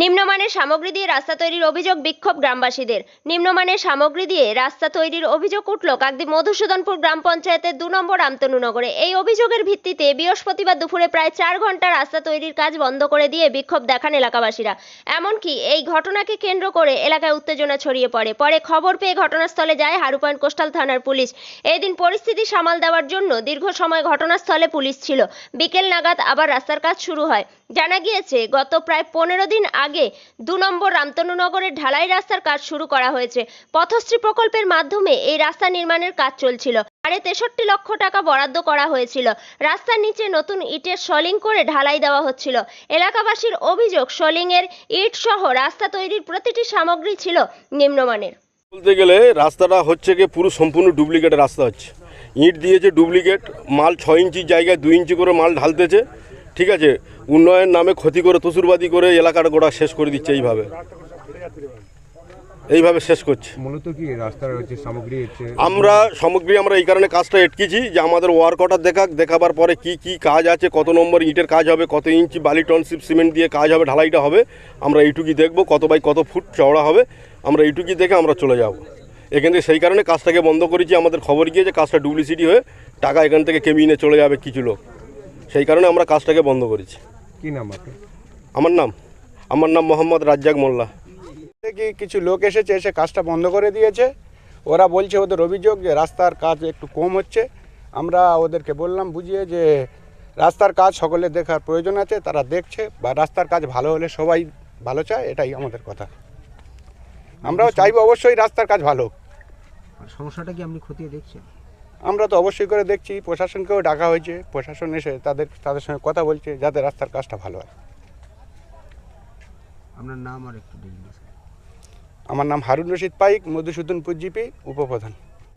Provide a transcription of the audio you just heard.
নিম্নমানের সামগ্রী দিয়ে রাস্তা তৈরির অভিযোগ বিক্ষোভ গ্রামবাসীদের। নিম্নমানের সামগ্রী দিয়ে রাস্তা তৈরির অভিযোগ উঠল কাকদ্বীপ মধুসূদনপুর গ্রাম পঞ্চায়েতের দু নম্বর আমতনুনগরে। এই অভিযোগের ভিত্তিতে বৃহস্পতিবার দুপুরে প্রায় চার ঘণ্টা রাস্তা তৈরির কাজ বন্ধ করে দিয়ে বিক্ষোভ দেখান এলাকাবাসীরা। এমনকি এই ঘটনাকে কেন্দ্র করে এলাকায় উত্তেজনা ছড়িয়ে পড়ে। পরে খবর পেয়ে ঘটনাস্থলে যায় হারুপান কোস্টাল থানার পুলিশ। এই দিন পরিস্থিতি সামাল দেওয়ার জন্য দীর্ঘ সময় ঘটনাস্থলে পুলিশ ছিল। বিকেল নাগাদ আবার রাস্তার কাজ শুরু হয়। জানা গিয়েছে, গত প্রায় পনেরো দিন আগে দু নম্বর রামতনুনগরের ঢালাই রাস্তার কাজ শুরু করা হয়েছে। পথশ্রী প্রকল্পের মাধ্যমে এই রাস্তা নির্মাণের কাজ চলছিল। সাড়ে তেষট্টি লক্ষ টাকা বরাদ্দ করা হয়েছিল। রাস্তার নিচে নতুন ইটের সলিং করে ঢালাই দেওয়া হচ্ছিল। এলাকাবাসীর অভিযোগ, সলিংয়ের ইট সহ রাস্তা তৈরির প্রতিটি সামগ্রী ছিল নিম্নমানের। বলতে গেলে রাস্তাটা হচ্ছে গিয়ে পুরো সম্পূর্ণ ডুপ্লিকেট রাস্তা হচ্ছে। ইট দিয়েছে ডুপ্লিকেট, মাল ছয় ইঞ্চির জায়গায় দুই ইঞ্চি করে মাল ঢালতেছে। ঠিক আছে উন্নয়ন নামে ক্ষতি করে তসুরবাদি করে এলাকাটা গোটা শেষ করে দিচ্ছে এইভাবে। এইভাবে শেষ করছে। মূলত কি রাস্তার হচ্ছে সামগ্রী আমরা সামগ্রী আমরা এই কারণে কাজটা এটকেছি যে আমাদের ওয়ার্ক অর্ডার দেখাক দেখাবার পরে কি কি কাজ আছে কত নম্বর ইটের কাজ হবে কত ইঞ্চি বালি টনশিপ সিমেন্ট দিয়ে কাজ হবে ঢালাইটা হবে আমরা এইটুকুই দেখব কত বাই কত ফুট চওড়া হবে আমরা এইটুকুই দেখে আমরা চলে যাব। এখান থেকে সেই কারণে কাজটাকে বন্ধ করেছি আমাদের খবর গিয়েছে কাজটা ডুপ্লিসিটি হয়ে টাকা এখান থেকে কেমিয়ে নিয়ে চলে যাবে কিছু লোক। সেই কারণে আমরা কাজটাকে বন্ধ করেছি। কি নাম আপনার? আমার নাম আমার নাম মোহাম্মদ রাজ্জাক মোল্লা। থেকে কিছু লোক এসেছে এসে কাজটা বন্ধ করে দিয়েছে? ওরা বলছে ওদের অভিযোগ যে রাস্তার কাজ একটু কম হচ্ছে। আমরা ওদেরকে বললাম বুঝিয়ে যে রাস্তার কাজ সকলে দেখার প্রয়োজন আছে তারা দেখছে বা রাস্তার কাজ ভালো হলে সবাই ভালো চায় এটাই আমাদের কথা। আমরাও চাইব অবশ্যই রাস্তার কাজ ভালো হোক। সমস্যাটা কি আপনি খতিয়ে দেখছেন? আমরা তো অবশ্যই করে দেখছি প্রশাসনকেও ডাকা হয়েছে প্রশাসন এসে তাদের তাদের সঙ্গে কথা বলছে যাতে রাস্তার কাজটা ভালো হয়। আপনার নাম আর একটু আমার নাম হারুন রশিদ পাইক মধুসূদনপুর জিপি উপপ্রধান।